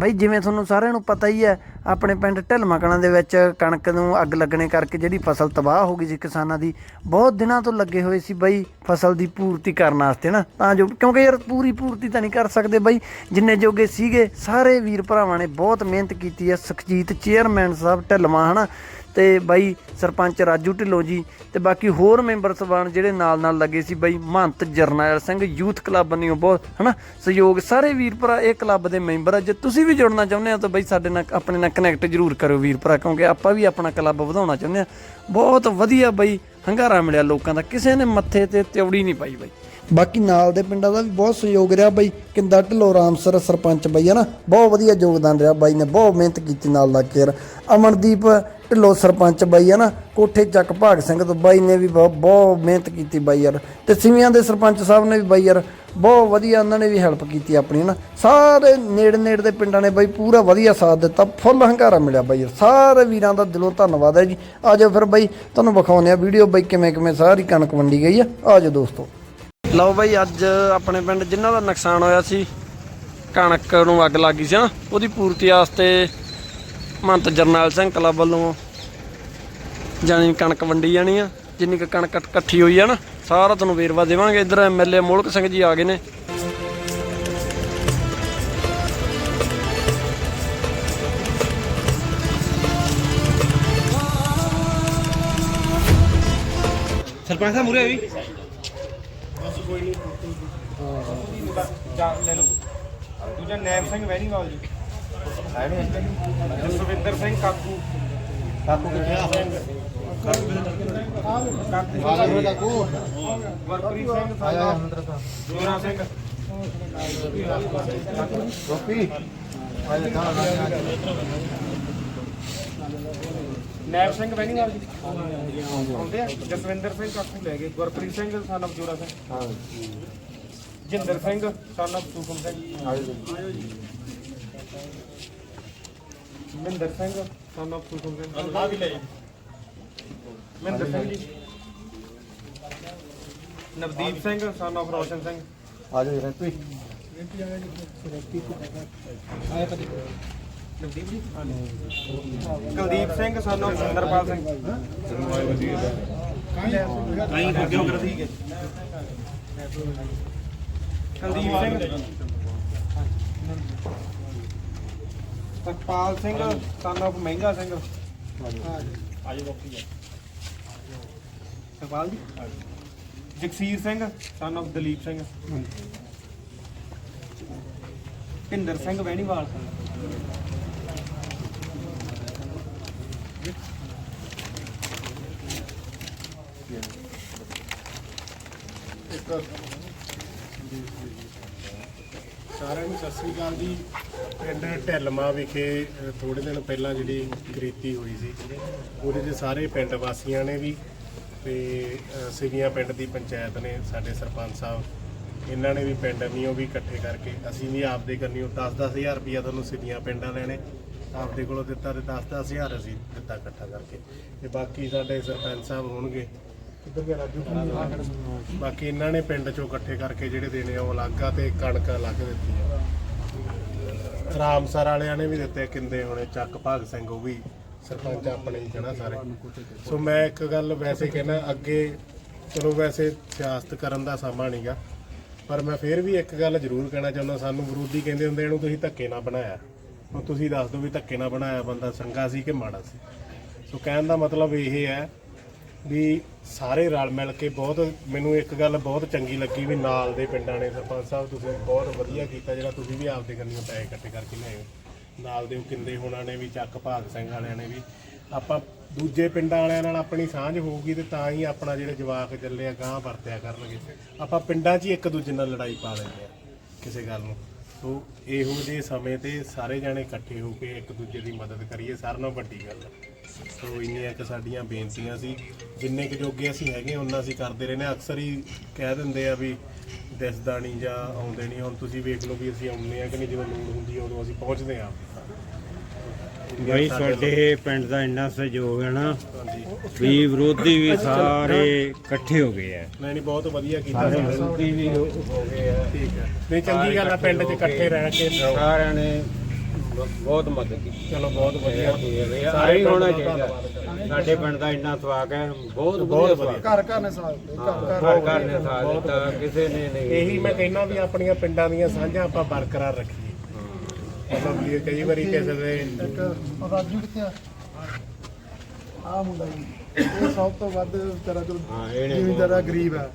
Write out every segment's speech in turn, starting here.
ਬਾਈ, ਜਿਵੇਂ ਤੁਹਾਨੂੰ ਸਾਰਿਆਂ ਨੂੰ ਪਤਾ ਹੀ ਹੈ, ਆਪਣੇ ਪਿੰਡ ਢਿਲਮਕਣਾ ਦੇ ਵਿੱਚ ਕਣਕ ਨੂੰ ਅੱਗ ਲੱਗਣੇ ਕਰਕੇ ਜਿਹੜੀ ਫਸਲ ਤਬਾਹ ਹੋ ਗਈ ਸੀ ਕਿਸਾਨਾਂ ਦੀ, ਬਹੁਤ ਦਿਨਾਂ ਤੋਂ ਲੱਗੇ ਹੋਏ ਸੀ ਬਾਈ ਫਸਲ ਦੀ ਪੂਰਤੀ ਕਰਨ ਵਾਸਤੇ ਨਾ। ਤਾਂ ਜੋ, ਕਿਉਂਕਿ ਯਾਰ ਪੂਰੀ ਪੂਰਤੀ ਤਾਂ ਨਹੀਂ ਕਰ ਸਕਦੇ ਬਾਈ। ਜਿੰਨੇ ਜੋਗੇ ਸੀਗੇ, ਸਾਰੇ ਵੀਰ ਭਰਾਵਾਂ ਨੇ ਬਹੁਤ ਮਿਹਨਤ ਕੀਤੀ ਹੈ। ਸੁਖਜੀਤ ਚੇਅਰਮੈਨ ਸਾਹਿਬ ਢਿਲਮਾ ਹਨਾ? ਤੇ ਬਾਈ ਸਰਪੰਚ ਰਾਜੂ ਢਿੱਲੋਂ ਜੀ ਤੇ ਬਾਕੀ ਹੋਰ ਮੈਂਬਰ ਸਭਾਨ ਜਿਹੜੇ ਨਾਲ ਨਾਲ ਲੱਗੇ ਸੀ ਬਾਈ ਮਹੰਤ ਜਰਨੈਲ ਸਿੰਘ ਯੂਥ ਕਲੱਬ ਨੇ ਬਹੁਤ, ਹਨਾ, ਸਹਿਯੋਗ ਸਾਰੇ ਵੀਰ ਭਰਾ, ਇਹ ਕਲੱਬ ਦੇ ਮੈਂਬਰ ਆ। ਜੇ ਤੁਸੀਂ ਵੀ ਜੁੜਨਾ ਚਾਹੁੰਦੇ ਹੋ ਤਾਂ ਬਾਈ ਸਾਡੇ ਨਾਲ, ਆਪਣੇ ਨਾਲ ਕਨੈਕਟ ਜ਼ਰੂਰ ਕਰੋ ਵੀਰ ਭਰਾ, ਕਿਉਂਕਿ ਆਪਾਂ ਵੀ ਆਪਣਾ ਕਲੱਬ ਵਧਾਉਣਾ ਚਾਹੁੰਦੇ ਆ ਬਹੁਤ ਵਧੀਆ ਬਾਈ ਹੰਗਾਰਾ ਮਿਲਿਆ ਲੋਕਾਂ ਦਾ, ਕਿਸੇ ਨੇ ਮੱਥੇ ਤੇ ਤਿਉੜੀ ਨਹੀਂ ਪਾਈ ਬਾਈ। ਬਾਕੀ ਨਾਲ ਦੇ ਪਿੰਡਾਂ ਦਾ ਵੀ ਬਹੁਤ ਸਹਿਯੋਗ ਰਿਹਾ ਬਾਈ, ਕਿੰਦਾ ਢਿੱਲੋਂ ਰਾਮਸਰ ਸਰਪੰਚ ਬਾਈ, ਹੈ ਨਾ? ਬਹੁਤ ਵਧੀਆ ਯੋਗਦਾਨ ਰਿਹਾ ਬਾਈ ਨੇ, ਬਹੁਤ ਮਿਹਨਤ ਕੀਤੀ ਨਾਲ ਲੱਗ ਕੇ ਯਾਰ ਅਮਨਦੀਪ ਢਿੱਲੋਂ ਸਰਪੰਚ ਬਾਈ, ਹੈ ਨਾ? ਕੋਠੇ ਚੱਕ ਭਾਗ ਸਿੰਘ ਤੋਂ ਬਾਈ ਨੇ ਵੀ ਬਹੁਤ ਬਹੁਤ ਮਿਹਨਤ ਕੀਤੀ ਬਾਈ ਯਾਰ। ਤੇ ਸਿਵੀਆਂ ਦੇ ਸਰਪੰਚ ਸਾਹਿਬ ਨੇ ਵੀ ਬਾਈ ਯਾਰ ਬਹੁਤ ਵਧੀਆ ਉਹਨਾਂ ਨੇ ਵੀ ਹੈਲਪ ਕੀਤੀ ਆਪਣੀ ਨਾ ਸਾਰੇ ਨੇੜੇ ਨੇੜੇ ਦੇ ਪਿੰਡਾਂ ਨੇ ਬਾਈ ਪੂਰਾ ਵਧੀਆ ਸਾਥ ਦਿੱਤਾ, ਫੁੱਲ ਹੰਕਾਰਾ ਮਿਲਿਆ ਬਾਈ ਸਾਰੇ ਵੀਰਾਂ ਦਾ ਦਿਲੋਂ ਧੰਨਵਾਦ ਹੈ ਜੀ। ਆਜੋ ਫਿਰ ਬਾਈ, ਤੁਹਾਨੂੰ ਵਿਖਾਉਂਦੇ ਆ ਵੀਡੀਓ ਬਾਈ ਕਿਵੇਂ ਕਿਵੇਂ ਸਾਰੀ ਕਣਕ ਵੰਡੀ ਗਈ ਆ। ਆਜੋ ਦੋਸਤੋ। ਲਓ ਬਾਈ, ਅੱਜ ਆਪਣੇ ਪਿੰਡ ਜਿਨ੍ਹਾਂ ਦਾ ਨੁਕਸਾਨ ਹੋਇਆ ਸੀ, ਕਣਕ ਨੂੰ ਅੱਗ ਲੱਗੀ ਸੀ ਨਾ ਉਹਦੀ ਪੂਰਤੀ ਵਾਸਤੇ ਮੰਤ ਜਰਨੈਲ ਸਿੰਘ ਕਲੱਬ ਵੱਲੋਂ ਜਾਨੀ ਕਣਕ ਵੰਡੀ ਜਾਣੀ ਆ। ਜਿੰਨੀ ਕੁ ਕਣਕ ਇਕੱਠੀ ਹੋਈ ਆ ਨਾ ਸਾਰਾ ਤੁਹਾਨੂੰ ਵੇਰਵਾ ਦੇਵਾਂਗੇ। ਇੱਧਰ ਐਮਐਲਏ ਮੋਲਕ ਸਿੰਘ ਜੀ ਆ ਗਏ ਨੇ। ਸਰਪੰਚ ਸਾਹਿਬ ਮੂਰੇ ਵੀ ਲੈ ਲਓ। ਦੂਜਾ ਨੈਬ ਸਿੰਘ ਵੈਣੀਵਾਲ ਜੀ। ਹੈ ਨਹੀਂ ਜਸਵਿੰਦਰ ਸਿੰਘ ਕਾਕੂ। ਕਾਕੂ ਕਿੱਥੇ ਆ? ਕਾਕੂ ਵਰਪ੍ਰੀਤ ਸਿੰਘ ਆਇਆ ਅੰਦਰ ਦਾ ਜੋਰਾ ਸਿੰਘ ਗੋਪੀ ਨੈਬ ਸਿੰਘ ਵੈਣੀਵਾਲ ਜੀ ਆਉਂਦੇ ਆ। ਜਸਵਿੰਦਰ ਸਿੰਘ ਕਾਕੂ ਲੈ ਗਏ। ਗੁਰਪ੍ਰੀਤ ਸਿੰਘ ਸਾਨਵ ਜੋਰਾ ਸਿੰਘ। ਜਿੰਦਰ ਸਿੰਘ, ਸਨ ਸਾਨਵ ਸੂਖਮ ਸਿੰਘ। ਆਇਓ ਜੀ ਮਹਿੰਦਰ ਸਿੰਘ ਸਾਨਵ ਸੂਖਮ ਸਿੰਘ। ਆ ਵੀ ਲੈ ਮਹਿੰਦਰ ਸਿੰਘ ਜੀ। ਨਵਦੀਪ ਸਿੰਘ ਸਾਨਵ ਰੋਸ਼ਨ ਸਿੰਘ। ਆ ਜਾਓ ਰੈਪੀ। ਨਵਦੀਪ ਜੀ? ਕੁਲਦੀਪ ਸਿੰਘ ਸਾਨਵ ਸੁੰਦਰਪਾਲ ਸਿੰਘ। ਕਾਈ ਕਿਉਂ ਕਰ ਠੀਕ ਹੈ। ਕੁਲਦੀਪ ਸਿੰਘ। ਸਤਪਾਲ ਸਿੰਘ son of ਮਹਿੰਗਾ ਸਿੰਘ। ਆਜੋ ਬਾਕੀ ਸਤਪਾਲ ਜੀ। Jagsir Singh son of Dalip Singh. ਭਿੰਦਰ ਸਿੰਘ ਵੈਣੀਵਾਲ। ਸਾਰਿਆਂ ਨੂੰ ਸਤਿ ਸ੍ਰੀ ਅਕਾਲ ਜੀ। ਪਿੰਡ ਢਿਲਮਾ ਵਿਖੇ ਅ, ਥੋੜੇ ਦਿਨ ਪਹਿਲਾਂ ਜਿਹੜੀ ਕ੍ਰੀਤੀ ਹੋਈ ਸੀ। ਉਹਦੇ 'ਚ ਸਾਰੇ ਪਿੰਡ ਵਾਸੀਆਂ ਨੇ ਵੀ ਤੇ ਸਿਵੀਆਂ ਪਿੰਡ ਦੀ ਪੰਚਾਇਤ ਨੇ ਸਾਡੇ ਸਰਪੰਚ ਸਾਹਿਬ, ਇਹਨਾਂ ਨੇ ਵੀ ਪਿੰਡ ਮੀਓ ਵੀ ਇਕੱਠੇ ਕਰਕੇ ਅਸੀਂ ਵੀ ਆਪਦੇ ਕੰਨਿਓ 10-10000 ਰੁਪਇਆ ਤੁਹਾਨੂੰ ਸਿਵੀਆਂ ਪਿੰਡਾਂ ਲੈਣੇ, ਆਪਦੇ ਕੋਲੋਂ ਦਿੱਤਾ ਤੇ 10-10000 ਅਸੀਂ ਦਿੱਤਾ ਇਕੱਠਾ ਕਰਕੇ। ਤੇ ਬਾਕੀ ਸਾਡੇ ਸਰਪੰਚ ਸਾਹਿਬ ਹੋਣਗੇ। ਕਿੱਧਰ ਗਿਆ ਰਾਜੂ? ਬਾਕੀ ਇਹਨਾਂ ਨੇ ਪਿੰਡ ਚੋਂ ਇਕੱਠੇ ਕਰਕੇ ਜਿਹੜੇ ਦੇਣੇ ਆ, ਉਹ ਅਲੱਗ ਆ ਤੇ ਕਣਕ ਅਲੱਗ ਦਿੱਤੀ ਆ। ਰਾਮਸਰ ਵਾਲਿਆਂ ਨੇ ਵੀ ਦਿੱਤੇ, ਕਿੰਦੇ ਹੋਣੇ, ਚੱਕ ਭਾਗ ਸਿੰਘ ਉਹ ਵੀ। ਸਰਪੰਚ ਆਪਣੇ ਹੀ ਕਹਿਣਾ ਸਾਰੇ। ਸੋ ਮੈਂ ਇੱਕ ਗੱਲ ਵੈਸੇ ਕਹਿਣਾ, ਅੱਗੇ ਚਲੋ ਵੈਸੇ ਸਿਆਸਤ ਕਰਨ ਦਾ ਸਮਾਂ ਨਹੀਂਗਾ ਪਰ ਮੈਂ ਫੇਰ ਵੀ ਇੱਕ ਗੱਲ ਜ਼ਰੂਰ ਕਹਿਣਾ ਚਾਹੁੰਦਾ, ਸਾਨੂੰ ਵਿਰੋਧੀ ਕਹਿੰਦੇ ਹੁੰਦੇ ਇਹਨੂੰ ਤੁਸੀਂ ਧੱਕੇ ਨਾ ਬਣਾਇਆ। ਹੁਣ ਤੁਸੀਂ ਦੱਸ ਦਿਓ ਵੀ ਧੱਕੇ ਨਾ ਬਣਾਇਆ ਬੰਦਾ, ਚੰਗਾ ਸੀ ਕਿ ਮਾੜਾ ਸੀ? ਸੋ ਕਹਿਣ ਦਾ ਮਤਲਬ ਇਹ ਹੈ ਵੀ ਸਾਰੇ ਰਲ ਮਿਲ ਕੇ ਬਹੁਤ, ਮੈਨੂੰ ਇੱਕ ਗੱਲ ਬਹੁਤ ਚੰਗੀ ਲੱਗੀ ਵੀ ਨਾਲ ਦੇ ਪਿੰਡਾਂ ਨੇ ਸਰਪੰਚ ਸਾਹਿਬ, ਤੁਸੀਂ ਬਹੁਤ ਵਧੀਆ ਕੀਤਾ ਜਿਹੜਾ ਤੁਸੀਂ ਵੀ ਆਪਦੇ ਕੰਨੀਆਂ ਪੈਸੇ ਇਕੱਠੇ ਕਰਕੇ ਲਿਆਏ। ਹੋ। ਨਾਲ ਦੇ ਉਹ ਕਿੰਦੇ ਹੋਣਾ ਨੇ ਵੀ, ਚੱਕ ਭਾਗ ਸਿੰਘ ਵਾਲਿਆਂ ਨੇ ਵੀ। ਆਪਾਂ ਦੂਜੇ ਪਿੰਡਾਂ ਵਾਲਿਆਂ ਨਾਲ ਆਪਣੀ ਸਾਂਝ ਹੋਊਗੀ ਤੇ ਤਾਂ ਹੀ ਆਪਣਾ ਜਿਹੜੇ ਜਵਾਕ ਚੱਲੇ ਆ ਗਾਂ ਵਰਤਿਆ ਕਰਨਗੇ। ਆਪਾਂ ਪਿੰਡਾਂ 'ਚ ਹੀ ਇੱਕ ਦੂਜੇ ਨਾਲ ਲੜਾਈ ਪਾ ਲੈਂਦੇ ਆ, ਕਿਸੇ ਗੱਲ ਨੂੰ। ਸੋ ਇਹੋ ਜਿਹੇ ਸਮੇਂ ਤੇ ਸਾਰੇ ਜਾਣੇ ਇਕੱਠੇ ਹੋ ਕੇ ਇੱਕ ਦੂਜੇ ਦੀ ਮਦਦ ਕਰੀਏ, ਸਾਰਿਆਂ ਨਾਲੋਂ ਵੱਡੀ ਗੱਲ ਸੋ ਇੰਨੀਆਂ ਕਿ ਸਾਡੀਆਂ ਬੇਨਤੀਆਂ ਸੀ। ਜਿੰਨੇ ਕੁ ਜੋਗੇ ਅਸੀਂ ਹੈਗੇ ਉਹਨਾਂ ਅਸੀਂ ਕਰਦੇ ਰਹਿੰਦੇ ਨੇ ਅਕਸਰ ਹੀ ਕਹਿ ਦਿੰਦੇ ਆ ਵੀ ਦਿਸਦਾ ਨਹੀਂ ਜਾਂ ਆਉਂਦੇ ਨਹੀਂ। ਹੁਣ ਤੁਸੀਂ ਵੇਖ ਲਓ ਵੀ ਅਸੀਂ ਆਉਂਦੇ ਆ ਕਿ ਨਹੀਂ ਜਦੋਂ ਲੋੜ ਹੁੰਦੀ ਆ ਉਦੋਂ ਅਸੀਂ ਪਹੁੰਚਦੇ ਆ ਬਈ ਤੁਹਾਡੇ ਪਿੰਡ ਦਾ ਇੰਨਾ ਸਹਿਯੋਗ ਹੈ ਨਾ ਵੀ ਵਿਰੋਧੀ ਵੀ ਸਾਰੇ ਇਕੱਠੇ ਹੋ ਗਏ ਆ। ਨਹੀਂ ਨਹੀਂ ਬਹੁਤ ਵਧੀਆ ਕੀਤਾ ਸਾਰੇ ਵਿਰੋਧੀ ਵੀ ਹੋ ਗਏ ਆ। ਠੀਕ ਹੈ। ਨਹੀਂ ਚੰਗੀ ਗੱਲ ਆ ਪਿੰਡ 'ਚ ਇਕੱਠੇ ਰਹਿ ਕੇ। ਸਾਰਿਆਂ ਨੇ ਬਹੁਤ ਮਦਦ ਕੀਤੀ। ਚਲੋ ਬਹੁਤ ਵਧੀਆ। ਸਾਰੇ ਹੋਣਾ ਚਾਹੀਦਾ। ਸਾਡੇ ਪਿੰਡ ਦਾ ਇੰਨਾ ਸਵਾਗ ਹੈ ਬਹੁਤ ਬਹੁਤ ਵਧੀਆ ਘਰ ਘਰ ਨੇ ਸਾਥ ਘਰ ਘਰ ਨੇ ਸਾਥ ਦਿੱਤਾ ਕਿਸੇ ਨੇ ਨਹੀਂ। ਇਹੀ ਮੈਂ ਕਹਿੰਦਾ ਵੀ ਆਪਣੀਆਂ ਪਿੰਡਾਂ ਦੀਆਂ ਸਾਂਝਾਂ ਆਪਾਂ ਬਰਕਰਾਰ ਰੱਖੀਏ। ਮਤਲਬ ਵੀ ਕਈ ਵਾਰੀ ਕਿਸੇ ਦੇ ਰਾਜੂ ਕਿੱਥੇ ਆ? ਆ ਮੁੰਡਾ ਜੀ। ਇਹ ਸਭ ਤੋਂ ਵੱਧ ਵਿਚਾਰਾ ਜੋ ਹਾਂ ਇਹਨੇ ਜ਼ਿਮੀਂਦਾਰਾ ਗਰੀਬ ਹੈ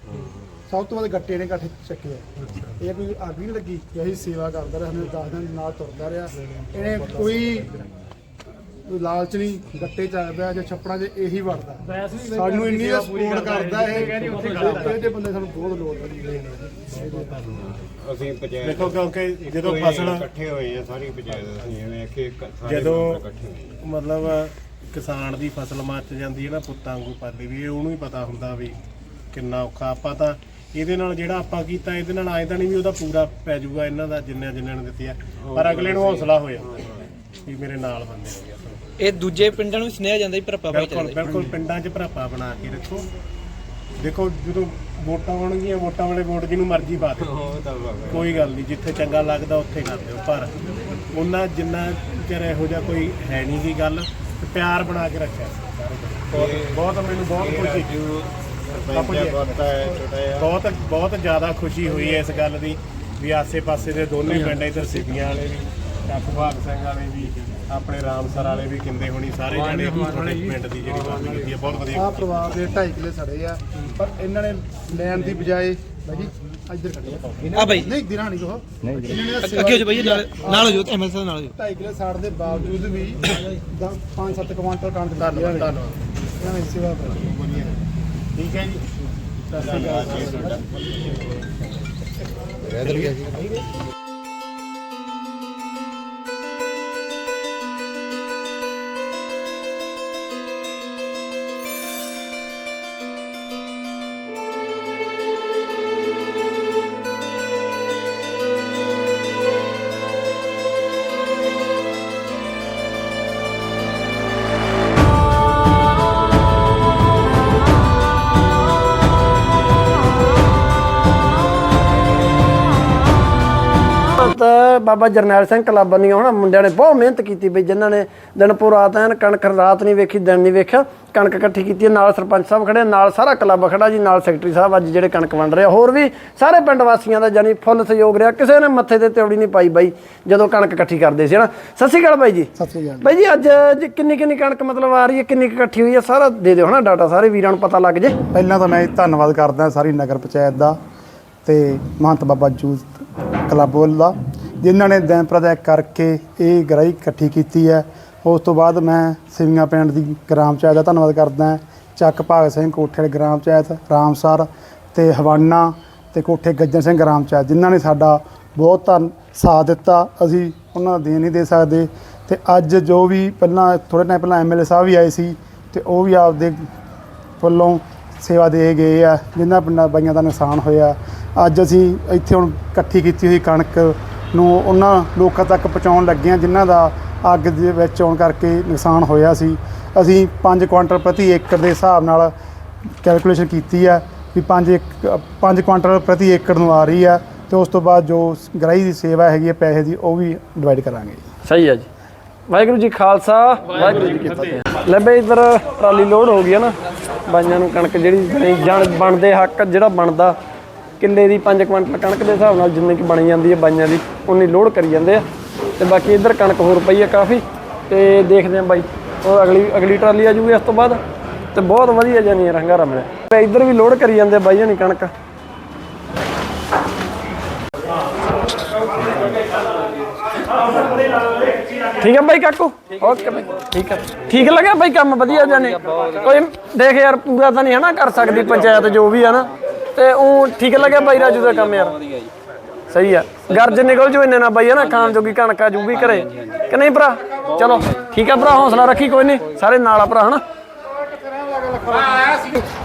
ਸਭ ਤੋਂ ਵੱਧ ਗੱਟੇ ਨੇ ਗੱਠ ਚੱਕੇ ਆ। ਇਹ ਕੋਈ ਅੱਗ ਨਹੀਂ ਲੱਗੀ ਅਸੀਂ ਸੇਵਾ ਕਰਦਾ ਰਿਹਾ ਹਮੇ 10 ਦਿਨ ਨਾਲ ਤੁਰਦਾ ਰਿਹਾ। ਇਹਨੇ ਕੋਈ ਲਾਲਚ ਨਹੀਂ ਗੱਟੇ ਚੱਕਦਾ ਜਾਂ ਛੱਪੜਾਂ 'ਚ ਇਹੀ ਵੜਦਾ। ਸਾਨੂੰ ਇੰਨੀ ਸਪੋਰਟ ਕਰਦਾ ਇਹ ਉੱਥੇ ਦੇ ਬੰਦੇ ਸਾਨੂੰ ਬਹੁਤ ਲੋੜ ਹੈ। ਜੀ ਅਸੀਂ ਪੰਚਾਇਤ ਦੇਖੋ ਕਿਉਂਕਿ ਜਦੋਂ ਕੋਈ ਫਸਲ ਇਕੱਠੇ ਹੋਏ ਆ ਸਾਰੀ ਪੰਚਾਇਤ ਅਸੀਂ ਐਵੇਂ ਕਿ ਇੱਕ ਸਾਰੇ ਜਦੋਂ ਮੈਂਬਰ ਇਕੱਠੇ ਹੋਏ ਮਤਲਬ ਕਿਸਾਨ ਦੀ ਫਸਲ ਮੱਚ ਜਾਂਦੀ ਹੈ ਨਾ ਪੁੱਤਾਂ ਵਾਂਗੂ ਪਾਲੀ ਵੀ ਇਹ ਉਹਨੂੰ ਹੀ ਪਤਾ ਹੁੰਦਾ ਵੀ ਕਿੰਨਾ ਔਖਾ। ਆਪਾਂ ਤਾਂ ਇਹਦੇ ਨਾਲ ਜਿਹੜਾ ਆਪਾਂ ਕੀਤਾ ਇਹਦੇ ਨਾਲ ਆਏ ਤਾਂ ਨਹੀਂ ਵੀ ਉਹਦਾ ਪੂਰਾ ਪੈ ਜਾਊਗਾ ਇਹਨਾਂ ਦਾ ਜਿੰਨੇ ਜਿੰਨੇ ਨੇ ਦਿੱਤੀ ਆ। ਪਰ ਅਗਲੇ ਨੂੰ ਹੌਸਲਾ ਹੋ ਜਾਂਦਾ ਵੀ ਮੇਰੇ ਨਾਲ ਬੰਦੇ ਹੋ ਗਿਆ ਇਹ ਦੂਜੇ ਪਿੰਡਾਂ ਨੂੰ ਵੀ ਸੁਨੇਹਾ ਜਾਂਦਾ ਜੀ ਭਰਾਪਾ ਭਾਈ ਬਿਲਕੁਲ ਬਿਲਕੁਲ ਪਿੰਡਾਂ 'ਚ ਭਰਾਪਾ ਬਣਾ ਕੇ ਰੱਖੋ। ਦੇਖੋ ਜਦੋਂ ਵੋਟਾਂ ਆਉਣਗੀਆਂ ਵੋਟਾਂ ਵਾਲੇ ਵੋਟ ਜਿਹਨੂੰ ਮਰਜ਼ੀ ਪਾ ਦਿਓ। ਕੋਈ ਗੱਲ ਨਹੀਂ ਜਿੱਥੇ ਚੰਗਾ ਲੱਗਦਾ ਉੱਥੇ ਕਰ ਦਿਓ। ਪਰ ਉਹਨਾਂ ਜਿੰਨਾ ਚਿਰ ਇਹੋ ਜਿਹਾ ਕੋਈ ਹੈ ਨਹੀਂ ਦੀ ਗੱਲ ਤੇ ਪਿਆਰ ਬਣਾ ਕੇ ਰੱਖਿਆ। ਬਹੁਤ- ਬਹੁਤ ਮੈਨੂੰ ਬਹੁਤ ਖੁਸ਼ੀ। ਬਹੁਤ ਬਹੁਤ ਜ਼ਿਆਦਾ ਖੁਸ਼ੀ ਹੋਈ ਹੈ ਇਸ ਗੱਲ ਦੀ ਵੀ ਆਸੇ-ਪਾਸੇ ਦੇ ਦੋਨੇ ਪਿੰਡ ਇੱਧਰ ਸਿੱਧੀਆਂ ਵਾਲੇ ਵੀ ਚੱਕ ਭਾਗ ਸਿੰਘ ਵਾਲੇ ਵੀ ਆਪਣੇ ਰਾਮਸਰ ਵਾਲੇ ਵੀ ਕਿੰਦੇ ਹੋਣੀ ਸਾਰੇ ਜਣੇ ਤੁਹਾਡੇ ਪਿੰਡ ਦੀ ਜਿਹੜੀ ਬਾਤ ਕੀਤੀ ਹੈ ਬਹੁਤ ਵਧੀਆ। ਆ ਪਰਿਵਾਰ ਦੇ 2.5 ਕਿਲੇ ਸੜੇ ਆ ਪਰ ਇਹਨਾਂ ਨੇ ਲੈਣ ਦੀ ਬਜਾਏ ਭਾਜੀ ਇੱਧਰ ਕੱਢਿਆ ਆ। ਬਾਈ। ਨਹੀਂ ਦਿਨਾ ਨਹੀਂ ਕੋ ਅੱਗੇ ਹੋ ਜਾ ਬਾਈ ਨਾਲ ਨਾਲ ਹੋ ਜਾ ਐਮਐਲ ਸਾਹਿਬ ਨਾਲ ਹੋ ਜਾ 2.5 ਕਿਲੇ ਸਾੜ ਦੇ ਬਾਵਜੂਦ ਵੀ 5-7 ਕੁਆਂਟਲ ਕਣਕ ਧੰਨਵਾਦ ਧੰਨਵਾਦ। ਇਹਨਾਂ ਨੇ ਸੇਵਾ ਕਰੀ ਠੀਕ ਹੈ ਜੀ। ਸਤਿ ਸ਼੍ਰੀ ਅਕਾਲ ਜੀ। ਤਾਂ ਬਾਬਾ ਜਰਨੈਲ ਸਿੰਘ ਕਲੱਬ ਦੀਆਂ ਹੁਣ ਮੁੰਡਿਆਂ ਨੇ ਬਹੁਤ ਮਿਹਨਤ ਕੀਤੀ ਬਈ ਜਿਨ੍ਹਾਂ ਨੇ ਦਿਨ ਪੂਰ ਰਾਤ ਐਨ ਕਣਕ ਰਾਤ ਨਹੀਂ ਵੇਖੀ ਦਿਨ ਨਹੀਂ ਵੇਖਿਆ ਕਣਕ ਇਕੱਠੀ ਕੀਤੀ। ਨਾਲ ਸਰਪੰਚ ਸਾਹਿਬ ਖੜੇ ਨਾਲ ਸਾਰਾ ਕਲੱਬ ਖੜਾ ਜੀ ਨਾਲ ਸੈਕਟਰੀ ਸਾਹਿਬ ਅੱਜ ਜਿਹੜੇ ਕਣਕ ਵੰਡ ਰਹੇ। ਹੋਰ ਵੀ ਸਾਰੇ ਪਿੰਡ ਵਾਸੀਆਂ ਦਾ ਜਾਨੀ ਫੁੱਲ ਸਹਿਯੋਗ ਰਿਹਾ ਕਿਸੇ ਨੇ ਮੱਥੇ ਤੇ ਤਿਉੜੀ ਨਹੀਂ ਪਾਈ ਬਾਈ ਜਦੋਂ ਕਣਕ ਇਕੱਠੀ ਕਰਦੇ ਸੀ ਹਨਾ ਸਤਿ ਸ਼੍ਰੀ ਅਕਾਲ ਬਾਈ ਜੀ ਸਤਿ ਸ੍ਰੀ ਅਕਾਲ ਬਾਈ ਜੀ ਅੱਜ ਜੀ ਕਿੰਨੀ ਕਿੰਨੀ ਕਣਕ ਮਤਲਬ ਆ ਰਹੀ ਹੈ ਕਿੰਨੀ ਇਕੱਠੀ ਹੋਈ ਹੈ ਸਾਰਾ ਦੇ ਦਿਓ ਹਨਾ ਡਾਟਾ ਸਾਰੇ ਵੀਰਾਂ ਨੂੰ ਪਤਾ ਲੱਗ ਜੇ ਪਹਿਲਾਂ ਤਾਂ ਮੈਂ ਧੰਨਵਾਦ ਕਰਦਾ ਸਾਰੀ ਨਗਰ ਪੰਚਾਇਤ ਦਾ ਤੇ ਮਹੰਤ ਬਾਬਾ ਜੂਸ ਕਲੱਬ ਵੱਲ ਦਾ ਜਿਨ੍ਹਾਂ ਨੇ ਦਿਨ ਪ੍ਰਦਿਆ ਕਰਕੇ ਇਹ ਗਰਾਈ ਇਕੱਠੀ ਕੀਤੀ ਹੈ। ਉਸ ਤੋਂ ਬਾਅਦ ਮੈਂ ਸਿਵੀਆਂ ਪਿੰਡ ਦੀ ਗ੍ਰਾਮ ਪੰਚਾਇਤ ਦਾ ਧੰਨਵਾਦ ਕਰਦਾ ਹਾਂ। ਚੱਕ ਭਗਤ ਸਿੰਘ ਕੋਠੇ ਵਾਲੀ ਗ੍ਰਾਮ ਪੰਚਾਇਤ, ਰਾਮਸਰ ਤੇ ਹਵਾਨਾ ਤੇ ਕੋਠੇ ਗੱਜਣ ਸਿੰਘ ਗ੍ਰਾਮ ਪੰਚਾਇਤ, ਜਿਨ੍ਹਾਂ ਨੇ ਸਾਡਾ ਬਹੁਤ ਧੰਨ ਸਾਥ ਦਿੱਤਾ। ਅਸੀਂ ਉਹਨਾਂ ਦਾ ਦੇਣ ਨਹੀਂ ਦੇ ਸਕਦੇ। ਤੇ ਅੱਜ ਜੋ ਵੀ ਪਹਿਲਾਂ ਥੋੜੇ ਟਾਈਮ ਪਹਿਲਾਂ ਐਮਐਲਏ ਸਾਹਿਬ ਵੀ ਆਏ ਸੀ, ਤੇ ਉਹ ਵੀ ਆਪਦੇ ਵੱਲੋਂ ਸੇਵਾ ਦੇ ਗਏ ਆ, ਜਿਨ੍ਹਾਂ ਪਿੰਡਾਂ ਬਾਈਆਂ ਦਾ ਨੁਕਸਾਨ ਹੋਇਆ। ਅੱਜ ਅਸੀਂ ਇੱਥੇ ਹੁਣ ਇਕੱਠੀ ਕੀਤੀ ਹੋਈ ਕਣਕ ਨੂੰ ਉਹਨਾਂ ਲੋਕਾਂ ਤੱਕ ਪਹੁੰਚਾਉਣ ਲੱਗੇ ਹਾਂ, ਜਿਨ੍ਹਾਂ ਦਾ ਅੱਗ ਦੇ ਵਿੱਚ ਆਉਣ ਕਰਕੇ ਨੁਕਸਾਨ ਹੋਇਆ ਸੀ। ਅਸੀਂ 5 ਕੁਆਂਟਲ ਪ੍ਰਤੀ ਏਕੜ ਦੇ ਹਿਸਾਬ ਨਾਲ ਕੈਲਕੂਲੇਸ਼ਨ ਕੀਤੀ ਆ ਵੀ 5 5 ਕੁਆਂਟਲ ਪ੍ਰਤੀ ਏਕੜ ਨੂੰ ਆ ਰਹੀ ਆ ਤੇ ਉਸ ਤੋਂ ਬਾਅਦ ਜੋ ਗਰਾਈ ਦੀ ਸੇਵਾ ਹੈਗੀ ਹੈ, ਪੈਸੇ ਦੀ, ਉਹ ਵੀ ਡਿਵਾਈਡ ਕਰਾਂਗੇ। ਸਹੀ ਹੈ ਜੀ। ਵਾਹਿਗੁਰੂ ਜੀ ਖਾਲਸਾ, ਵਾਹਿਗੁਰੂ ਜੀ ਕੀ ਫਤਿਹ। ਲੈ ਬਈ ਇਧਰ ਟਰਾਲੀ ਲੋਡ ਹੋ ਗਈ ਹੈ ਨਾ। ਬਾਈਆਂ ਨੂੰ ਕਣਕ ਜਿਹੜੀ ਜਾਣ ਬਣਦੇ ਹੱਕ ਜਿਹੜਾ ਬਣਦਾ ਕਿੱਲੇ ਦੀ 5 ਕੁਇੰਟਲ ਕਣਕ ਦੇ ਹਿਸਾਬ ਨਾਲ ਜਿੰਨੀ ਕਿ ਬਣੀ ਜਾਂਦੀ ਹੈ, ਬਾਈਆਂ ਦੀ, ਉਨੀ ਲੋਡ ਕਰੀ ਜਾਂਦੇ ਆ। ਤੇ ਬਾਕੀ ਇੱਧਰ ਕਣਕ ਹੋਰ ਪਈ ਹੈ ਕਾਫੀ, ਤੇ ਦੇਖਦੇ ਆ ਬਾਈ। ਉਹ ਅਗਲੀ ਅਗਲੀ ਟਰਾਲੀ ਆ ਜੂਗੀ ਇਸ ਤੋਂ ਬਾਅਦ। ਤੇ ਬਹੁਤ ਵਧੀਆ ਜਾਨੀ ਰੰਗਾਰਾ ਮਿਲਿਆ ਤੇ ਇਧਰ ਵੀ ਲੋਡ ਕਰੀ ਜਾਂਦੇ ਬਾਈ ਜਾਨੀ ਕਣਕ। ਠੀਕ ਹੈ ਬਾਈ ਕਾਕੂ? Okay bye. ਠੀਕ ਹੈ ਠੀਕ ਲੱਗਿਆ ਬਾਈ ਕੰਮ? ਵਧੀਆ ਜਾਨੇ। ਕੋਈ ਦੇਖ ਯਾਰ, ਪੂਰਾ ਤਾਂ ਨਹੀਂ ਹਨਾ ਕਰ ਸਕਦੀ ਪੰਚਾਇਤ ਜੋ ਵੀ ਹੈ ਨਾ। ਤੇ ਉਹ ਠੀਕ ਲੱਗਿਆ ਬਾਈ ਰਾਜੂ ਦਾ ਕੰਮ ਯਾਰ? ਸਹੀ ਆ। ਗਰਜ ਨਿਕਲ ਜੋ ਇੰਨੇ ਨਾ ਬਾਈ ਹੈ ਨਾ? ਖਾਣ ਜੋਗੀ ਕਣਕਾ ਜੂ ਵੀ ਘਰੇ। ਕਿ ਨਹੀਂ ਭਰਾ? ਚਲੋ ਠੀਕ ਹੈ ਭਰਾ ਹੌਸਲਾ ਰੱਖੀ ਕੋਈ ਨਹੀਂ। ਸਾਰੇ ਨਾਲ ਆ ਭਰਾ ਹਨਾ?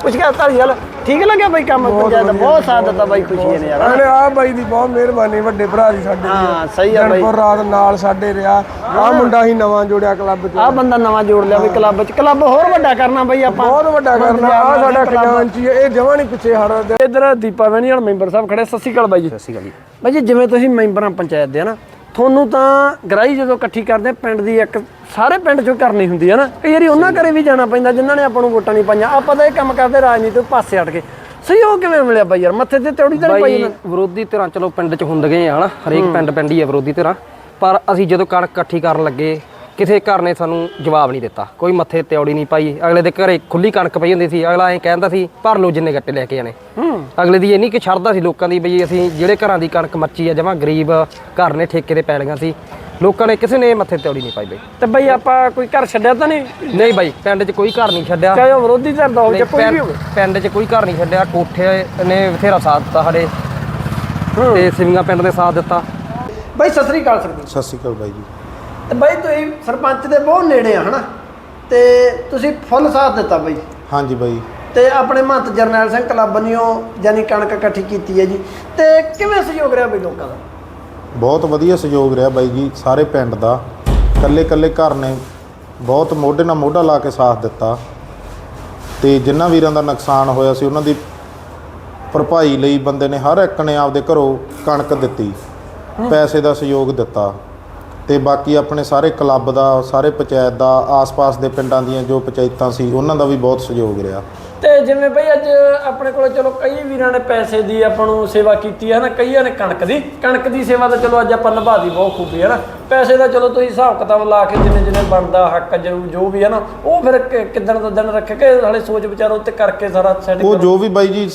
ਕੁਛ ਕਹਿ ਤਾਲੀ ਗੱਲ। ਠੀਕ ਲੱਗਿਆ ਬਾਈ ਕੰਮ ਪੰਚਾਇਤ ਦਾ? ਬਹੁਤ ਸਾਥ ਦਿੱਤਾ ਬਾਈ ਖੁਸ਼ੀ ਨੇ ਯਾਰ। ਅਗਲੇ ਆ ਬਾਈ ਦੀ ਬਹੁਤ ਮਿਹਰਬਾਨੀ ਵੱਡੇ ਭਰਾ ਦੀ ਸਾਡੇ ਹਾਂ ਸਹੀ ਆ ਬਾਈ। ਰਾਤ ਨਾਲ ਸਾਡੇ ਰਿਹਾ। ਆ ਮੁੰਡਾ ਹੀ ਨਵਾਂ ਜੋੜਿਆ ਕਲੱਬ ਚ। ਆ ਬੰਦਾ ਨਵਾਂ ਜੋੜ ਲਿਆ ਵੀ ਕਲੱਬ ਚ। ਕਲੱਬ ਹੋਰ ਵੱਡਾ ਕਰਨਾ ਬਈ ਆਪਾਂ। ਬਹੁਤ ਵੱਡਾ ਕਰਨਾ। ਆ ਸਾਡਾ ਖਜ਼ਾਨਚੀ ਹੈ, ਇਹ ਜਮਾਂ ਨਹੀਂ ਪਿੱਛੇ ਹਟਦਾ ਇਧਰ ਦੀਪਾ ਵੈਣੀ ਵਾਲ ਮੈਂਬਰ ਸਾਹਿਬ ਖੜੇ। ਸਤਿ ਸ਼੍ਰੀ ਅਕਾਲ ਬਾਈ ਜੀ। ਸਤਿ ਸ਼੍ਰੀ ਅਕਾਲ ਬਾਈ ਜੀ ਜਿਵੇਂ ਤੁਸੀਂ ਮੈਂਬਰਾਂ ਪੰਚਾਇਤ ਦੇ ਆ ਨਾ ਤੁਹਾਨੂੰ ਤਾਂ ਗਰਾਈ ਜਦੋਂ ਇਕੱਠੀ ਕਰਦੇ ਪਿੰਡ ਦੀ ਇੱਕ ਸਾਰੇ ਪਿੰਡ ਚੋਂ ਕਰਨੀ ਹੁੰਦੀ ਹੈ ਨਾ। ਕਈ ਵਾਰੀ ਉਹਨਾਂ ਘਰੇ ਵੀ ਜਾਣਾ ਪੈਂਦਾ ਜਿਨ੍ਹਾਂ ਨੇ ਆਪਾਂ ਨੂੰ ਵੋਟਾਂ ਨਹੀਂ ਪਾਈਆਂ। ਆਪਾਂ ਤਾਂ ਇਹ ਕੰਮ ਕਰਦੇ ਰਾਜਨੀਤੀ ਤੋਂ ਪਾਸੇ ਹਟ ਕੇ। ਸਹਿਯੋਗ ਕਿਵੇਂ ਮਿਲਿਆ ਬਾਈ ਯਾਰ? ਮੱਥੇ ਤੇ ਤੌੜੀ ਤਾਂ ਪਾਈ ਬਾਈ ਉਹਨਾਂ ਵਿਰੋਧੀ ਧਿਰਾਂ ਚਲੋ ਪਿੰਡ 'ਚ ਹੁੰਦੇ ਗਏ ਆ ਹਨਾ ਹਰੇਕ ਪਿੰਡ ਪਿੰਡ ਹੀ ਆ ਵਿਰੋਧੀ ਧਿਰਾਂ। ਪਰ ਅਸੀਂ ਜਦੋਂ ਕਣਕ ਇਕੱਠੀ ਕਰਨ ਲੱਗੇ ਕਿਸੇ ਘਰ ਨੇ ਸਾਨੂੰ ਜਵਾਬ ਨਹੀਂ ਦਿੱਤਾ। ਕੋਈ ਮੱਥੇ ਤਿਉੜੀ ਨਹੀਂ ਪਾਈ। ਅਗਲੇ ਦੇ ਘਰੇ ਖੁੱਲੀ ਕਣਕ ਪਈ ਹੁੰਦੀ ਸੀ। ਅਗਲਾ ਐਂ ਕਹਿੰਦਾ ਸੀ ਭਰ ਲਓ ਜਿੰਨੇ ਗੱਟੇ ਲੈ ਕੇ ਆਣੇ ਅਗਲੇ ਦੀ ਇਹ ਨਹੀਂ ਕਿ ਛੱਡਦਾ ਸੀ ਲੋਕਾਂ ਦੀ ਬਈ ਅਸੀਂ ਜਿਹੜੇ ਘਰਾਂ ਦੀ ਕਣਕ ਮੱਚੀ ਆ ਜਮਾਂ ਗਰੀਬ ਘਰ ਨੇ ਠੇਕੇ ਤੇ ਪੈ ਲਈਆਂ ਸੀ। ਲੋਕਾਂ ਨੇ ਕਿਸੇ ਨੇ ਮੱਥੇ ਤਿਉੜੀ ਨਹੀਂ ਪਾਈ ਬਈ। ਤੇ ਬਈ ਆਪਾਂ ਕੋਈ ਘਰ ਛੱਡਿਆ ਤਾਂ ਨਹੀਂ? ਨਹੀਂ ਬਾਈ ਪਿੰਡ 'ਚ ਕੋਈ ਘਰ ਨਹੀਂ ਛੱਡਿਆ। ਚਾਹੇ ਉਹ ਵਿਰੋਧੀ ਧਿਰ ਦਾ ਹੋਵੇ ਜਾਂ ਕੋਈ ਵੀ ਪਿੰਡ- ਹੋਵੇ। ਪਿੰਡ 'ਚ ਕੋਈ ਘਰ ਨਹੀਂ ਛੱਡਿਆ। ਕੋਠੇ ਨੇ ਬਥੇਰਾ ਸਾਥ ਦਿੱਤਾ ਸਾਡੇ। ਤੇ ਸਿਵੀਆਂ ਪਿੰਡ ਨੇ ਸਾਥ ਦਿੱਤਾ। ਬਈ ਸਤਿ ਸ੍ਰੀ ਅਕਾਲ ਸਤਿ ਸ਼੍ਰੀ ਅਕਾਲ ਬਾਈ ਜੀ। ਤੇ ਬਾਈ ਤੁਸੀਂ ਸਰਪੰਚ ਦੇ ਬਹੁਤ ਨੇੜੇ ਆ ਹਨਾ? ਤੇ ਤੁਸੀਂ ਫੁੱਲ ਸਾਥ ਦਿੱਤਾ ਬਾਈ। ਹਾਂਜੀ ਬਾਈ। ਤੇ ਆਪਣੇ ਮਹੰਤ ਜਰਨੈਲ ਸਿੰਘ ਕਲੱਬ ਨੇ ਉਹ ਯਾਨੀ ਕਣਕ ਇਕੱਠੀ ਕੀਤੀ ਹੈ ਜੀ। ਤੇ ਕਿਵੇਂ ਸਹਿਯੋਗ ਰਿਹਾ ਬਈ ਲੋਕਾਂ ਦਾ? ਬਹੁਤ ਵਧੀਆ ਸਹਿਯੋਗ ਰਿਹਾ ਬਾਈ ਜੀ ਸਾਰੇ ਪਿੰਡ ਦਾ। ਕੱਲੇ ਕੱਲੇ ਘਰ ਨੇ ਬਹੁਤ ਮੋਢੇ ਨਾਲ ਮੋਢਾ ਲਾ ਕੇ ਸਾਥ ਦਿੱਤਾ। ਤੇ ਜਿਨ੍ਹਾਂ ਵੀਰਾਂ ਦਾ ਨੁਕਸਾਨ ਹੋਇਆ ਸੀ ਉਹਨਾਂ ਦੀ ਭਰਪਾਈ ਲਈ ਬੰਦੇ ਨੇ ਹਰ ਇੱਕ ਨੇ ਆਪਦੇ ਘਰੋਂ ਕਣਕ ਦਿੱਤੀ। ਪੈਸੇ ਦਾ ਸਹਿਯੋਗ ਦਿੱਤਾ। ਤੇ ਬਾਕੀ ਆਪਣੇ ਸਾਰੇ ਕਲੱਬ ਦਾ ਸਾਰੇ ਪੰਚਾਇਤ ਦਾ ਆਸ-ਪਾਸ ਦੇ ਪਿੰਡਾਂ ਦੀਆਂ ਜੋ ਪੰਚਾਇਤਾਂ ਸੀ ਉਹਨਾਂ ਦਾ ਵੀ ਬਹੁਤ ਸਹਿਯੋਗ ਰਿਹਾ। ਤੇ ਜਿਵੇਂ ਬਈ ਅੱਜ ਆਪਣੇ ਕੋਲ ਚਲੋ ਕਈ ਵੀਰਾਂ ਨੇ ਪੈਸੇ ਦੀ ਆਪਾਂ ਨੂੰ ਸੇਵਾ ਕੀਤੀ ਹੈ ਨਾ ਕਈਆਂ ਨੇ ਕਣਕ ਦੀ ਕਣਕ ਦੀ ਸੇਵਾ ਤਾਂ ਚਲੋ ਅੱਜ ਆਪਾਂ ਨਿਭਾਦੀ ਬਹੁਤ ਖੂਬੀ ਹੈ ਨਾ। ਪੈਸੇ ਦਾ ਚਲੋ ਤੁਸੀਂ ਹਿਸਾਬ ਕਿਤਾਬ ਲਾ ਕੇ ਜਿੰਨੇ ਜਿੰਨੇ ਬਣਦਾ ਹੱਕ ਜੋ ਜੋ ਵੀ ਹੈ ਨਾ ਉਹ ਫਿਰ ਕਿੱਦਣ ਦਾ ਦਿਨ ਰੱਖ ਕੇ ਹਾਲੇ ਸੋਚ ਵਿਚਾਰ ਉੱਤੇ ਕਰਕੇ ਸਾਰਾ ਸੈਟ ਉਹ ਜੋ ਵੀ ਬਾਈ ਜੀ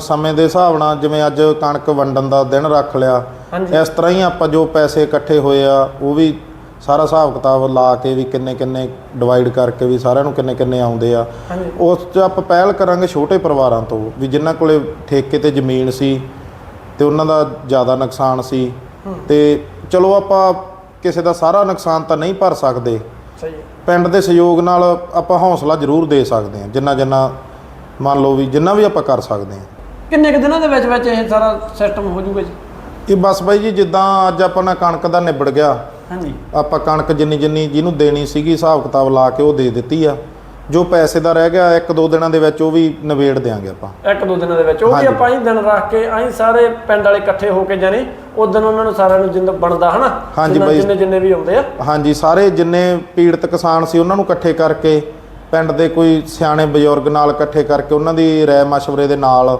ਸਮੇਂ ਦੇ ਹਿਸਾਬ ਨਾਲ ਜਿਵੇਂ ਅੱਜ ਕਣਕ ਵੰਡਣ ਦਾ ਦਿਨ ਰੱਖ ਲਿਆ ਇਸ ਤਰ੍ਹਾਂ ਹੀ ਆਪਾਂ ਜੋ ਪੈਸੇ ਇਕੱਠੇ ਹੋਏ ਆ ਉਹ ਵੀ ਸਾਰਾ ਹਿਸਾਬ ਕਿਤਾਬ ਲਾ ਕੇ ਵੀ ਕਿੰਨੇ ਕਿੰਨੇ ਡਿਵਾਈਡ ਕਰਕੇ ਵੀ ਸਾਰਿਆਂ ਨੂੰ ਕਿੰਨੇ ਕਿੰਨੇ ਆਉਂਦੇ ਆ। ਉਸ 'ਚ ਆਪਾਂ ਪਹਿਲ ਕਰਾਂਗੇ ਛੋਟੇ ਪਰਿਵਾਰਾਂ ਤੋਂ ਵੀ ਜਿਨ੍ਹਾਂ ਕੋਲੇ ਠੇਕੇ ਤੇ ਜ਼ਮੀਨ ਸੀ ਤੇ ਉਹਨਾਂ ਦਾ ਜ਼ਿਆਦਾ ਨੁਕਸਾਨ ਸੀ। ਤੇ ਚਲੋ ਆਪਾਂ ਕਿਸੇ ਦਾ ਸਾਰਾ ਨੁਕਸਾਨ ਤਾਂ ਨਹੀਂ ਭਰ ਸਕਦੇ। ਸਹੀ ਹੈ। ਪਿੰਡ ਦੇ ਸਹਿਯੋਗ ਨਾਲ ਆਪਾਂ ਹੌਸਲਾ ਜ਼ਰੂਰ ਦੇ ਸਕਦੇ ਹਾਂ ਜਿੰਨਾ ਜਿੰਨਾ ਮੰਨ ਲਓ ਵੀ ਜਿੰਨਾ ਵੀ ਆਪਾਂ ਕਰ ਸਕਦੇ ਹਾਂ। ਕਿੰਨੇ ਕੁ ਦਿਨਾਂ ਦੇ ਵਿੱਚ ਵਿੱਚ ਇਹ ਸਾਰਾ ਸਿਸਟਮ ਹੋ ਜਾਊਗਾ ਜੀ? ਇਹ ਬਸ ਬਾਈ ਜੀ ਜਿੱਦਾਂ ਅੱਜ ਆਪਾਂ ਨਾਲ ਕਣਕ ਦਾ ਨਿਬੜ ਗਿਆ। ਹਾਂਜੀ। ਆਪਾਂ ਕਣਕ ਜਿੰਨੀ ਜਿੰਨੀ ਜਿਹਨੂੰ ਦੇਣੀ ਸੀਗੀ ਹਿਸਾਬ ਕਿਤਾਬ ਲਾ ਕੇ ਉਹ ਦੇ ਦਿੱਤੀ ਆ। ਜੋ ਪੈਸੇ ਦਾ ਰਹਿ ਗਿਆ ਇੱਕ ਦੋ ਦਿਨਾਂ ਦੇ ਵਿੱਚ ਉਹ ਵੀ ਨਿਬੇੜ ਦਿਆਂਗੇ ਆਪਾਂ। ਇੱਕ ਦੋ ਦਿਨਾਂ ਦੇ ਵਿੱਚ। ਉਹ ਵੀ। ਆਪਾਂ ਹੀ ਦਿਨ ਰੱਖ ਕੇ ਆਈ ਸਾਰੇ ਪਿੰਡ ਵਾਲੇ ਇਕੱਠੇ ਹੋ ਕੇ ਜਾਣੀ। ਉਦੋਂ ਉਹਨਾਂ ਨੂੰ ਸਾਰਿਆਂ ਨੂੰ ਜਿੰਦ ਬਣਦਾ ਹਨਾ। ਹਾਂਜੀ ਜਿੰਨਾ- ਬਾਈ। ਜਿੰਨੇ ਜਿੰਨੇ ਵੀ ਆਉਂਦੇ ਆ। ਹਾਂਜੀ ਸਾਰੇ ਜਿੰਨੇ ਪੀੜਤ ਕਿਸਾਨ ਸੀ ਉਹਨਾਂ ਨੂੰ ਇਕੱਠੇ ਕਰਕੇ ਪਿੰਡ ਦੇ ਕੋਈ ਸਿਆਣੇ ਬਜ਼ੁਰਗ ਨਾਲ ਇਕੱਠੇ ਕਰਕੇ ਉਹਨਾਂ ਦੀ ਰਾਏ ਮਸ਼ਵਰੇ ਦੇ ਨਾਲ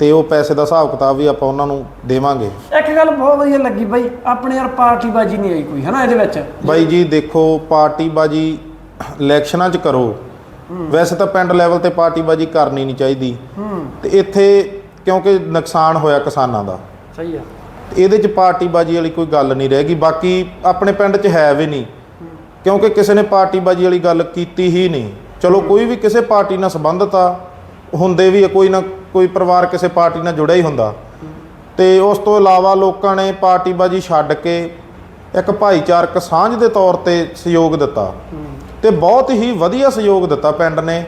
ਤੇ ਉਹ ਪੈਸੇ ਦਾ ਹਿਸਾਬ ਕਿਤਾਬ ਵੀ ਆਪਾਂ ਉਹਨਾਂ ਨੂੰ ਦੇਵਾਂਗੇ। ਇੱਕ ਗੱਲ ਬਹੁਤ ਵਧੀਆ ਲੱਗੀ ਬਾਈ ਆਪਣੇ ਯਾਰ ਪਾਰਟੀ ਬਾਜੀ ਨਹੀਂ ਆਈ ਕੋਈ ਹਨਾ ਇਹਦੇ ਵਿੱਚ? ਬਾਈ ਜੀ ਦੇਖੋ ਪਾਰਟੀਬਾਜੀ ਇਲੈਕਸ਼ਨਾਂ 'ਚ ਕਰੋ। ਵੈਸੇ ਤਾਂ ਪਿੰਡ ਲੈਵਲ ਤੇ ਪਾਰਟੀਬਾਜੀ ਕਰਨੀ ਨਹੀਂ ਚਾਹੀਦੀ। ਤੇ ਇੱਥੇ ਕਿਉਂਕਿ ਨੁਕਸਾਨ ਹੋਇਆ ਕਿਸਾਨਾਂ ਦਾ। ਸਹੀ ਆ। ਇਹਦੇ 'ਚ ਪਾਰਟੀਬਾਜੀ ਵਾਲੀ ਕੋਈ ਗੱਲ ਨਹੀਂ ਰਹੇਗੀ ਬਾਕੀ ਆਪਣੇ ਪਿੰਡ 'ਚ ਹੈ ਵੀ ਨਹੀਂ। ਕਿਉਂਕਿ ਕਿਸੇ ਨੇ ਪਾਰਟੀਬਾਜੀ ਵਾਲੀ ਗੱਲ ਕੀਤੀ ਹੀ ਨਹੀਂ। ਚਲੋ ਕੋਈ ਵੀ ਕਿਸੇ ਪਾਰਟੀ ਨਾਲ ਸੰਬੰਧਤ ਆ ਹੁੰਦੇ ਵੀ ਆ, ਕੋਈ ਨਾ ਕੋਈ ਪਰਿਵਾਰ ਕਿਸੇ ਪਾਰਟੀ ਨਾਲ ਜੁੜਿਆ ਹੀ ਹੁੰਦਾ। ਤੇ ਉਸ ਤੋਂ ਇਲਾਵਾ ਲੋਕਾਂ ਨੇ ਪਾਰਟੀਬਾਜੀ ਛੱਡ ਕੇ ਇੱਕ ਭਾਈਚਾਰਕ ਸਾਂਝ ਦੇ ਤੌਰ ਤੇ ਸਹਿਯੋਗ ਦਿੱਤਾ। ਤੇ ਬਹੁਤ ਹੀ ਵਧੀਆ ਸਹਿਯੋਗ ਦਿੱਤਾ ਪਿੰਡ ਨੇ।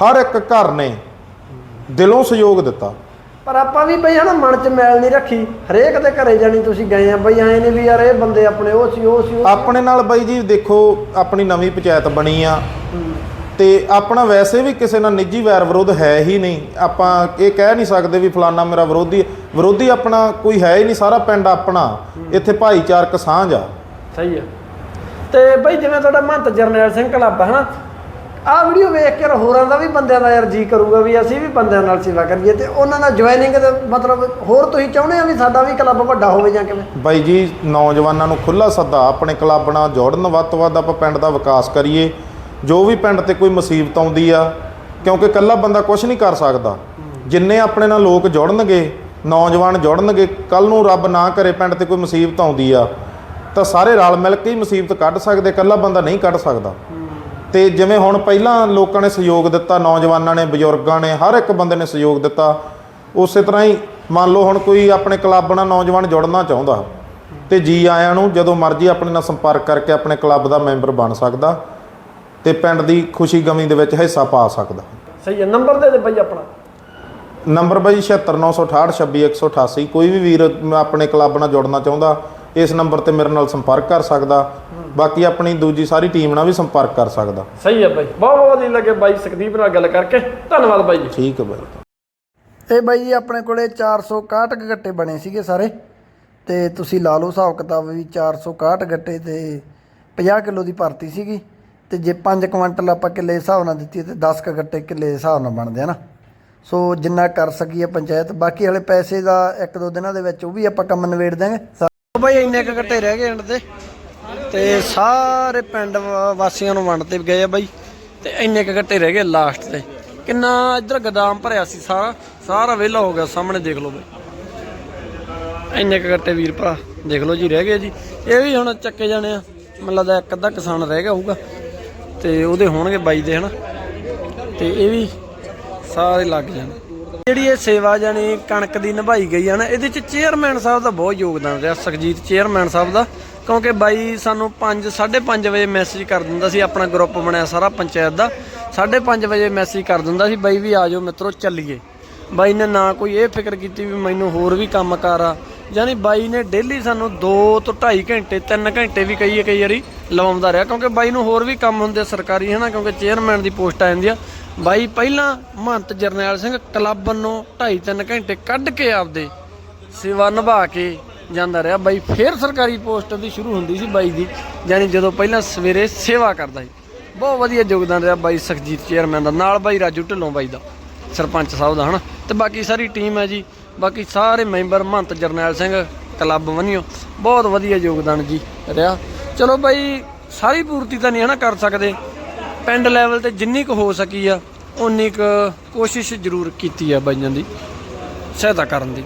ਹਰ ਇੱਕ ਘਰ ਨੇ ਦਿਲੋਂ ਸਹਿਯੋਗ ਦਿੱਤਾ। ਪਰ ਆਪਾਂ ਵੀ ਬਈ ਹਨਾ ਮਨ 'ਚ ਮੈਲ ਨਹੀਂ ਰੱਖੀ। ਹਰੇਕ ਦੇ ਘਰੇ ਜਾਣੀ ਤੁਸੀਂ ਗਏ ਆ ਬਈ ਐਂ ਨਹੀਂ ਵੀ ਯਾਰ ਇਹ ਬੰਦੇ ਆਪਣੇ ਉਹ ਸੀ ਉਹ ਸੀ ਉਹ ਸੀ। ਆਪਣੇ ਨਾਲ ਬਾਈ ਜੀ ਦੇਖੋ ਆਪਣੀ ਨਵੀਂ ਪੰਚਾਇਤ ਬਣੀ ਆ। ਤੇ ਆਪਣਾ ਵੈਸੇ ਵੀ ਕਿਸੇ ਨਾਲ ਨਿੱਜੀ ਵੈਰ ਵਿਰੋਧ ਹੈ ਹੀ ਨਹੀਂ। ਆਪਾਂ ਇਹ ਕਹਿ ਨਹੀਂ ਸਕਦੇ ਵੀ ਫਲਾਨਾ ਮੇਰਾ ਵਿਰੋਧੀ ਵਿਰੋਧੀ ਆਪਣਾ ਕੋਈ ਹੈ ਹੀ ਨਹੀਂ ਸਾਰਾ ਪਿੰਡ ਆਪਣਾ। ਇੱਥੇ ਭਾਈਚਾਰਕ ਸਾਂਝ ਆ। ਸਹੀ ਆ। ਤੇ ਬਈ ਜਿਵੇਂ ਤੁਹਾਡਾ ਮਹੰਤ ਜਰਨੈਲ ਸਿੰਘ ਕਲੱਬ ਹੈ ਹਨਾ? ਆਹ ਵੀਡੀਓ ਵੇਖ ਕੇ ਹੋਰਾਂ ਦਾ ਵੀ ਬੰਦਿਆਂ ਦਾ ਯਾਰ ਜੀ ਕਰੂਗਾ ਵੀ ਅਸੀਂ ਵੀ ਬੰਦਿਆਂ ਨਾਲ ਸੇਵਾ ਕਰੀਏ ਤੇ ਉਹਨਾਂ ਦਾ ਜੁਆਇਨਿੰਗ ਦੇ ਮਤਲਬ ਹੋਰ ਤੁਸੀਂ ਚਾਹੁੰਦੇ ਆ ਵੀ ਸਾਡਾ ਵੀ ਕਲੱਬ ਵੱਡਾ ਹੋਵੇ ਜਾਂ ਕਿਵੇਂ? ਬਾਈ ਜੀ ਨੌਜਵਾਨਾਂ ਨੂੰ ਖੁੱਲਾ ਸੱਦਾ ਆਪਣੇ ਕਲੱਬ ਨਾਲ ਜੋੜਨ ਵੱਧ ਤੋਂ ਵੱਧ ਆਪਾਂ ਪਿੰਡ ਦਾ ਵਿਕਾਸ ਕਰੀਏ। ਜੋ ਵੀ ਪਿੰਡ ਤੇ ਕੋਈ ਮੁਸੀਬਤ ਆਉਂਦੀ ਆ, ਕਿਉਂਕਿ ਇਕੱਲਾ ਬੰਦਾ ਕੁਝ ਨਹੀਂ ਕਰ ਸਕਦਾ। ਜਿੰਨੇ ਆਪਣੇ ਨਾਲ ਲੋਕ ਜੁੜਨਗੇ, ਨੌਜਵਾਨ ਜੁੜਨਗੇ ਕੱਲ ਨੂੰ ਰੱਬ ਨਾ ਕਰੇ ਪਿੰਡ ਤੇ ਕੋਈ ਮੁਸੀਬਤ ਆਉਂਦੀ ਆ, ਤਾਂ ਸਾਰੇ ਰਲ ਮਿਲ ਕੇ ਹੀ ਮੁਸੀਬਤ ਕੱਢ ਸਕਦੇ, ਇਕੱਲਾ ਬੰਦਾ ਨਹੀਂ ਕੱਢ ਸਕਦਾ। ਤੇ ਜਿਵੇਂ ਹੁਣ ਪਹਿਲਾਂ ਲੋਕਾਂ ਨੇ ਸਹਿਯੋਗ ਦਿੱਤਾ, ਨੌਜਵਾਨਾਂ ਨੇ, ਬਜ਼ੁਰਗਾਂ ਨੇ, ਹਰ ਇੱਕ ਬੰਦੇ ਨੇ ਸਹਿਯੋਗ ਦਿੱਤਾ, ਉਸੇ ਤਰ੍ਹਾਂ ਹੀ ਮੰਨ ਲਓ ਹੁਣ ਕੋਈ ਆਪਣੇ ਕਲੱਬ ਨਾਲ ਨੌਜਵਾਨ ਜੁੜਨਾ ਚਾਹੁੰਦਾ, ਤੇ ਜੀ ਆਇਆਂ ਨੂੰ ਜਦੋਂ ਮਰਜ਼ੀ ਆਪਣੇ ਨਾਲ ਸੰਪਰਕ ਕਰਕੇ ਆਪਣੇ ਕਲੱਬ ਦਾ ਮੈਂਬਰ ਬਣ ਸਕਦਾ। ਤੇ ਪਿੰਡ ਦੀ ਖੁਸ਼ੀ ਗਮੀ ਦੇ ਵਿੱਚ ਹਿੱਸਾ ਪਾ ਸਕਦਾ। ਸਹੀ ਹੈ ਨੰਬਰ ਦੇ ਦੇ ਬਈ ਆਪਣਾ। ਨੰਬਰ ਬਾਈ 7696826188 ਕੋਈ ਵੀ ਵੀਰ ਆਪਣੇ ਕਲੱਬ ਨਾਲ ਜੁੜਨਾ ਚਾਹੁੰਦਾ ਇਸ ਨੰਬਰ ਤੇ ਮੇਰੇ ਨਾਲ ਸੰਪਰਕ ਕਰ ਸਕਦਾ ਬਾਕੀ ਆਪਣੀ ਦੂਜੀ ਸਾਰੀ ਟੀਮ ਨਾਲ ਵੀ ਸੰਪਰਕ ਕਰ ਸਕਦਾ। ਸਹੀ ਹੈ ਬਾਈ ਬਹੁਤ ਬਹੁਤ ਵਧੀਆ ਲੱਗੇ ਬਾਈ ਸੁਖਦੀਪ ਨਾਲ ਗੱਲ ਕਰਕੇ ਧੰਨਵਾਦ ਬਾਈ ਜੀ। ਠੀਕ ਹੈ ਬਾਈ। ਇਹ ਬਾਈ ਜੀ ਆਪਣੇ ਕੋਲੇ 461 ਗੱਟੇ ਬਣੇ ਸੀਗੇ ਸਾਰੇ ਤੇ ਤੁਸੀਂ ਲਾ ਲਓ ਹਿਸਾਬ ਕਿਤਾਬ ਵੀ 461 ਗੱਟੇ ਤੇ 50 ਕਿਲੋ ਦੀ ਭਰਤੀ ਸੀਗੀ। ਤੇ ਜੇ 5 ਕੁਇੰਟਲ ਆਪਾਂ ਕਿੱਲੇ ਦੇ ਹਿਸਾਬ ਨਾਲ ਦਿੱਤੀ ਤੇ 10 ਕ ਗੱਟੇ ਕਿੱਲੇ ਦੇ ਹਿਸਾਬ ਨਾਲ ਬਣਦੇ ਆ ਨਾ। ਸੋ ਜਿੰਨਾ ਕਰ ਸਕੀਏ ਪੰਚਾਇਤ, ਬਾਕੀ ਵਾਲੇ ਪੈਸੇ ਦਾ ਇੱਕ ਦੋ ਦਿਨਾਂ ਦੇ ਵਿੱਚ ਉਹ ਵੀ ਆਪਾਂ ਕੰਮ ਨਿਬੇੜ ਦਾਂਗੇ ਬਾਈ ਇੰਨੇ ਕ ਗੱਟੇ ਰਹਿ ਗਏ ਐਂਡ ਤੇ ਤੇ ਸਾਰੇ ਪਿੰਡ ਵਾਸੀਆਂ ਨੂੰ ਵੰਡਤੇ ਗਏ ਆ ਬਾਈ। ਤੇ ਇੰਨੇ ਕ ਗੱਟੇ ਰਹਿ ਗਏ ਲਾਸਟ ਤੇ। ਕਿੰਨਾ ਇੱਧਰ ਗਦਾਮ ਭਰਿਆ ਸੀ ਸਾਰਾ ਸਾਰਾ ਵਿਹਲਾ ਹੋ ਗਿਆ, ਸਾਹਮਣੇ ਦੇਖ ਲਓ ਬਾਈ। ਇੰਨੇ ਕ ਗੱਟੇ ਵੀਰ ਭਰਾ, ਦੇਖ ਲਓ ਜੀ, ਰਹਿ ਗਏ ਜੀ। ਇਹ ਵੀ ਹੁਣ ਚੱਕੇ ਜਾਣੇ ਆ। ਮੈਨੂੰ ਲੱਗਦਾ ਇੱਕ ਅੱਧਾ ਕਿਸਾਨ ਰਹਿ ਗਿਆ ਹੋਊਗਾ। ਤੇ ਉਹਦੇ ਹੋਣਗੇ ਬਾਈ ਦੇ, ਹਨਾ? ਤੇ ਇਹ ਵੀ ਸਾਰੇ ਲੱਗ ਜਾਣ। ਜਿਹੜੀ ਇਹ ਸੇਵਾ ਜਾਨੀ ਕਣਕ ਦੀ ਨਿਭਾਈ ਗਈ ਹੈ ਨਾ, ਇਹਦੇ ਚ ਚੇਅਰਮੈਨ ਸਾਹਿਬ ਦਾ ਬਹੁਤ ਯੋਗਦਾਨ ਰਿਹਾ ਸੁਖਜੀਤ ਚੇਅਰਮੈਨ ਸਾਹਿਬ ਦਾ। ਕਿਉਂਕਿ ਬਾਈ ਸਾਨੂੰ 5 5:30 ਵਜੇ ਮੈਸੇਜ ਕਰ ਦਿੰਦਾ ਸੀ, ਆਪਣਾ ਗਰੁੱਪ ਬਣਿਆ ਸਾਰਾ ਪੰਚਾਇਤ ਦਾ। 5:30 ਵਜੇ ਮੈਸੇਜ ਕਰ ਦਿੰਦਾ ਸੀ, ਬਾਈ ਵੀ ਆ ਜਾਓ ਮਿੱਤਰੋ, ਚੱਲੀਏ। ਬਾਈ ਨੇ ਨਾ ਕੋਈ ਇਹ ਫਿਕਰ ਕੀਤੀ ਵੀ ਮੈਨੂੰ ਹੋਰ ਵੀ ਕੰਮ ਕਾਰ ਆ। ਯਾਨੀ ਬਾਈ ਨੇ ਡੇਲੀ ਸਾਨੂੰ 2 ਤੋਂ 2.5 ਘੰਟੇ 3 ਘੰਟੇ ਵੀ ਕਈ ਕਈ ਵਾਰੀ ਲਵਾਉਂਦਾ ਰਿਹਾ, ਕਿਉਂਕਿ ਬਾਈ ਨੂੰ ਹੋਰ ਵੀ ਕੰਮ ਹੁੰਦੇ ਸਰਕਾਰੀ ਹੈ ਨਾ ਕਿਉਂਕਿ ਚੇਅਰਮੈਨ ਦੀ ਪੋਸਟ ਆ ਜਾਂਦੀ ਆ। ਬਾਈ ਪਹਿਲਾਂ ਮਹੰਤ ਜਰਨੈਲ ਸਿੰਘ ਕਲੱਬ ਨੂੰ 2.5 3 ਘੰਟੇ ਕੱਢ ਕੇ ਆਪਦੇ ਸੇਵਾ ਨਿਭਾ ਕੇ ਜਾਂਦਾ ਰਿਹਾ। ਬਾਈ ਫੇਰ ਸਰਕਾਰੀ ਪੋਸਟ ਦੀ ਸ਼ੁਰੂ ਹੁੰਦੀ ਸੀ ਬਾਈ ਦੀ, ਯਾਨੀ ਜਦੋਂ ਪਹਿਲਾਂ ਸਵੇਰੇ ਸੇਵਾ ਕਰਦਾ ਸੀ। ਬਹੁਤ ਵਧੀਆ ਯੋਗਦਾਨ ਰਿਹਾ ਬਾਈ ਸੁਖਜੀਤ ਚੇਅਰਮੈਨ ਦਾ, ਨਾਲ ਬਾਈ ਰਾਜੂ ਢਿੱਲੋਂ ਬਾਈ ਦਾ, ਸਰਪੰਚ ਸਾਹਿਬ ਦਾ, ਹਨਾ। ਤੇ ਬਾਕੀ ਸਾਰੀ ਟੀਮ ਹੈ ਜੀ ਬਾਕੀ ਸਾਰੇ ਮੈਂਬਰ ਮਹੰਤ ਜਰਨੈਲ ਸਿੰਘ ਕਲੱਬ ਵੰਨਿਓ, ਬਹੁਤ ਵਧੀਆ ਯੋਗਦਾਨ ਜੀ ਰਿਹਾ। ਚਲੋ ਬਾਈ, ਸਾਰੀ ਪੂਰਤੀ ਤਾਂ ਨਹੀਂ ਹਨਾ ਕਰ ਸਕਦੇ। ਪਿੰਡ ਲੈਵਲ ਤੇ ਜਿੰਨੀ ਕੁ ਹੋ ਸਕੀ ਆ ਉਨੀ ਕੁ ਕੋਸ਼ਿਸ਼ ਜ਼ਰੂਰ ਕੀਤੀ ਆ ਬਾਈਆਂ ਦੀ ਸਹਾਇਤਾ ਕਰਨ ਦੀ।